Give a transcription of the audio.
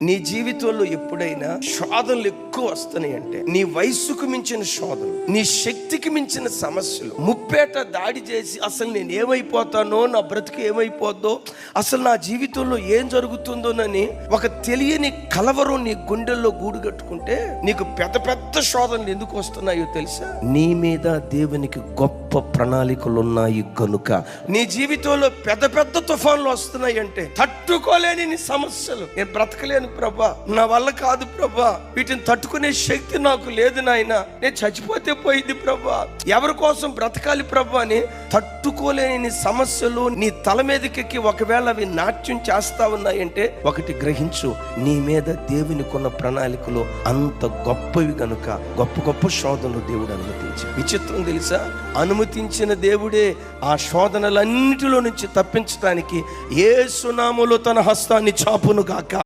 నీ జీవితంలో ఎప్పుడైనా శోధనలు ఎక్కువ వస్తున్నాయి అంటే నీ వయస్సుకు మించిన శోధనలు నీ శక్తికి మించిన సమస్యలు ముప్పేట దాడి చేసి అసలు నేను ఏమైపోతానో నా బ్రతుకు ఏమైపోద్దో అసలు నా జీవితంలో ఏం జరుగుతుందోనని ఒక తెలియని కలవరం నీ గుండెల్లో గూడు కట్టుకుంటే నీకు పెద్ద పెద్ద శోధనలు ఎందుకు వస్తున్నాయో తెలుసా? నీ మీద దేవునికి గొప్ప ప్రణాళికలు ఉన్నాయి కనుక. నీ జీవితంలో పెద్ద పెద్ద తుఫాన్లు వస్తున్నాయి అంటే తట్టుకోలేని నీ సమస్యలు. నేను బ్రతకలేను ప్రభా. నా వల్ల కాదు ప్రభా. వీటిని తట్టుకునే శక్తి నాకు లేదు నాయన. నేను చచ్చిపోతే పోయింది ప్రభా. ఎవరి కోసం బ్రతకాలి ప్రభా అని తట్టుకోలేని నీ సమస్యలు నీ తల మీదకెక్కి ఒకవేళ అవి నాట్యం చేస్తా ఉన్నాయంటే ఒకటి గ్రహించు. నీ మీద దేవునికున్న ప్రణాళికలు అంత గొప్పవి కనుక గొప్ప గొప్ప శోధనలు దేవుడు అనుమతించి. విచిత్రం తెలుసా? అనుమతించిన దేవుడే ఆ శోధనలన్నిటిలో నుంచి తప్పించడానికి ఏ సునాములో తన హస్తాన్ని చాపును గాక